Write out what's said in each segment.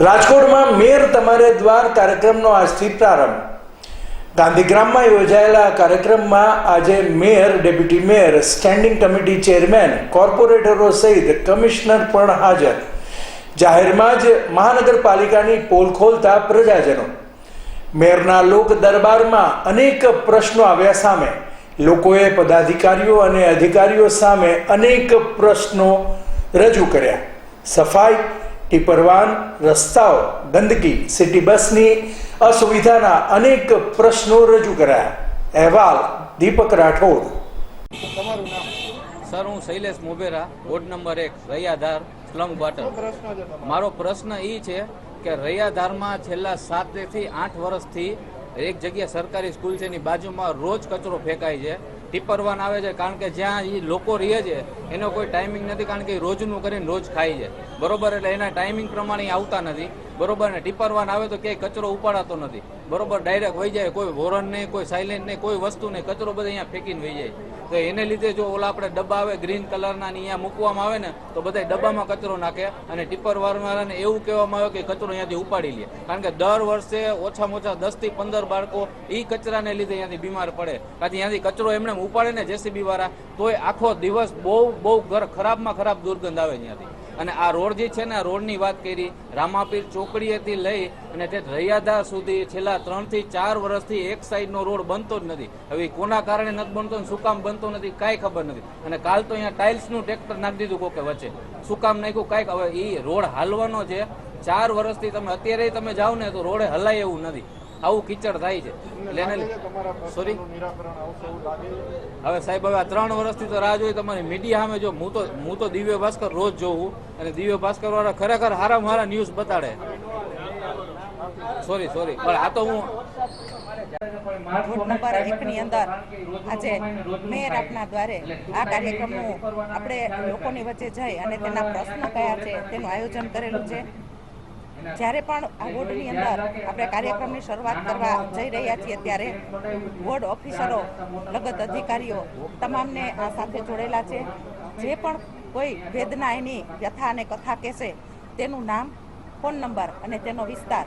રાજકોટમાં મેર તમારે દ્વાર કાર્યક્રમનો આજથી પ્રારંભ. ગાંધીગ્રામમાં યોજાયેલા કાર્યક્રમમાં આજે mayor, deputy mayor, standing committee chairman, કોર્પોરેટરો સહિત કમિશનર પણ હાજર. જાહેરમાં જ મહાનગરપાલિકાની પોલ ખોલતા પ્રજાજનો. મેયરના લોક દરબારમાં અનેક પ્રશ્નો આવ્યા સામે. લોકોએ પદાધિકારીઓ અને અધિકારીઓ સામે અનેક પ્રશ્નો રજૂ કર્યા. સફાઈ ટીપરવાન રસ્તાઓ ગંદકી સિટી બસની અસુવિધાના અનેક પ્રશ્નો રજૂ કર્યા. અહેવાલ દીપક રાઠોડ. તમારું નામ? સર હું શૈલેષ મોબેરા વોર્ડ નંબર એક રૈયાધાર સ્લમ ક્વાર્ટર. મારો પ્રશ્ન એ છે કે રૈયાધારમાં છેલ્લા સાતથી આઠ વર્ષથી એક જગ્યા સરકારી સ્કૂલ છે એની બાજુમાં રોજ કચરો ફેંકાય છે. ટીપરવાન આવે છે કારણ કે જ્યાં એ લોકો રહે છે, એનો કોઈ ટાઈમિંગ નથી કારણ કે રોજનું કરીને રોજ ખાય છે. બરોબર, એટલે એના ટાઈમિંગ પ્રમાણે આવતા નથી. બરોબર, ને ટીપરવાન આવે તો ક્યાંય કચરો ઉપાડાતો નથી. બરોબર ડાયરેક્ટ વહી જાય, કોઈ વોરન નહીં, કોઈ સાયલેન્ટ નહીં, કોઈ વસ્તુ નહીં, કચરો બધા અહીંયા ફેંકીને વહી જાય. તો એને લીધે જો ઓલા આપણે ડબ્બા આવે ગ્રીન કલરના અહીંયા મૂકવામાં આવે ને, તો બધા ડબ્બામાં કચરો નાખે અને ટીપર વાળાને એવું કહેવામાં આવે કે કચરો અહીંયાથી ઉપાડી લે. કારણ કે દર વર્ષે ઓછામાં ઓછા દસથી પંદર બાળકો એ કચરાને લીધે અહીંયાથી બીમાર પડે. કાંથી અહીંયાથી કચરો એમને ઉપાડે ને જેસીબી વાળા, તોય આખો દિવસ બહુ બહુ ઘર ખરાબમાં ખરાબ દુર્ગંધ આવે અહીંયાથી. અને આ રોડ જે છે ને, આ રોડની વાત કરી, રામાપીર ચોકડીએથી લઈ અને તે રૈયાધા સુધી છેલ્લા ત્રણથી ચાર વર્ષથી એક સાઈડનો રોડ બનતો જ નથી. હવે કોના કારણે નથી બનતો શું કામ બનતો નથી, કાંઈ ખબર નથી. અને કાલ તો અહીંયા ટાઇલ્સનું ટ્રેક્ટર નાખી દીધું કોકે વચ્ચે. શું કામ નાખ્યું, કાંઈક હવે એ રોડ હાલવાનો છે. ચાર વર્ષથી તમે, અત્યારે તમે જાઓ ને તો રોડે હલાય એવું નથી. આવું કીચડ થાય છે. એટલે સોરી? હવે સાહેબ હવે આ ત્રણ વર્ષથી તો રાહ જોઈ તમારી મીડિયા સામે જો હું તો હું તો દિવ્ય ભાસ્કર રોજ જોઉં અને દિવ્ય ભાસ્કર વાળા ખરેખર હારા મારા ન્યૂઝ બતાડે. સોરી સોરી પણ આ તો હું વોર્ડ નંબર એકની અંદર આજે મેયર આપના દ્વારે આ કાર્યક્રમનું આપણે લોકોની વચ્ચે જઈ અને તેના પ્રશ્ન કયા છે તેનું આયોજન કરેલું છે. જ્યારે પણ આ વોર્ડની અંદર આપણે કાર્યક્રમની શરૂઆત કરવા જઈ રહ્યા છીએ ત્યારે વોર્ડ ઓફિસરો લગત અધિકારીઓ તમામને આ સાથે જોડેલા છે. જે પણ કોઈ વેદના એની વ્યથા અને કથા કહેશે તેનું નામ ફોન નંબર અને તેનો વિસ્તાર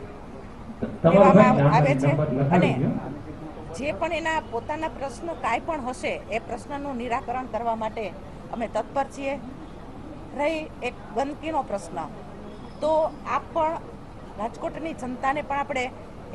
લેવામાં આવે છે અને જે પણ એના પોતાના પ્રશ્ન કાંઈ પણ હશે એ પ્રશ્નનું નિરાકરણ કરવા માટે અમે તત્પર છીએ. રહી એક ગંદકીનો પ્રશ્ન. તો આપ પણ રાજકોટની જનતાને પણ આપણે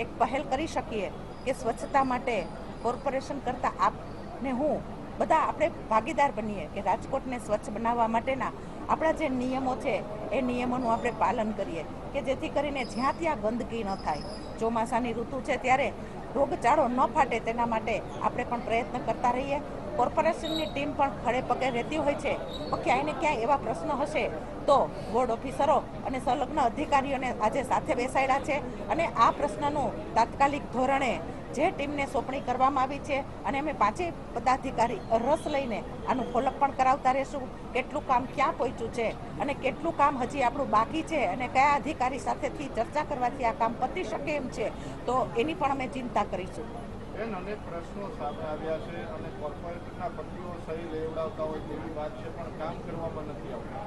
એક પહેલ કરી શકીએ કે સ્વચ્છતા માટે કોર્પોરેશન કરતાં આપને હું બધા આપણે ભાગીદાર બનીએ કે રાજકોટને સ્વચ્છ બનાવવા માટેના આપણા જે નિયમો છે, એ નિયમોનું આપણે પાલન કરીએ કે જેથી કરીને જ્યાં ત્યાં ગંદકી ન થાય. ચોમાસાની ઋતુ છે ત્યારે રોગચાળો ન ફાટે તેના માટે આપણે પણ પ્રયત્ન કરતા રહીએ. કોર્પોરેશનની ટીમ પણ ખડે પગે રહેતી હોય છે. તો ક્યાંય ને ક્યાંય એવા પ્રશ્નો હશે તો બોર્ડ ઓફિસરો અને સંલગ્ન અધિકારીઓને આજે સાથે બેસાડ્યા છે અને આ પ્રશ્નનું તાત્કાલિક ધોરણે જે ટીમને સોંપણી કરવામાં આવી છે અને અમે પાંચેય પદાધિકારી રસ લઈને આનું ફોલઅપ પણ કરાવતા રહેશું. કેટલું કામ ક્યાં પહોંચ્યું છે અને કેટલું કામ હજી આપણું બાકી છે અને કયા અધિકારી સાથેથી ચર્ચા કરવાથી આ કામ પતી શકે એમ છે તો એની પણ અમે ચિંતા કરીશું. બેન, અનેક પ્રશ્નો સામે આવ્યા છે અને કોર્પોરેટરના પતિઓ સહી લેવડાવતા હોય તેવી વાત છે, પણ કામ કરવામાં નથી આવતું.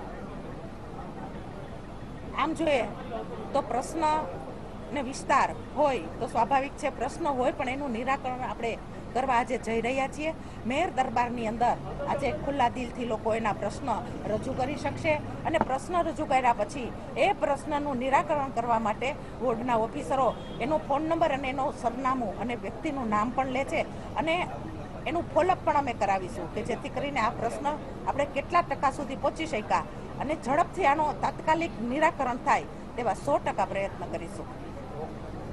આમ જોઈએ તો પ્રશ્ન ને વિસ્તાર હોય તો સ્વાભાવિક છે, પ્રશ્ન હોય પણ એનું નિરાકરણ આપણે કરવા આજે જઈ રહ્યા છીએ. મેયર દરબારની અંદર આજે ખુલ્લા દિલથી લોકો એના પ્રશ્ન રજૂ કરી શકશે અને પ્રશ્ન રજૂ કર્યા પછી એ પ્રશ્નનું નિરાકરણ કરવા માટે વોર્ડના ઓફિસરો એનો ફોન નંબર અને એનું સરનામું અને વ્યક્તિનું નામ પણ લે છે અને એનું ફોલોઅપ પણ અમે કરાવીશું કે જેથી કરીને આ પ્રશ્ન આપણે કેટલા ટકા સુધી પહોંચી શક્યા અને ઝડપથી આનો તાત્કાલિક નિરાકરણ થાય તેવા સો ટકા પ્રયત્ન કરીશું.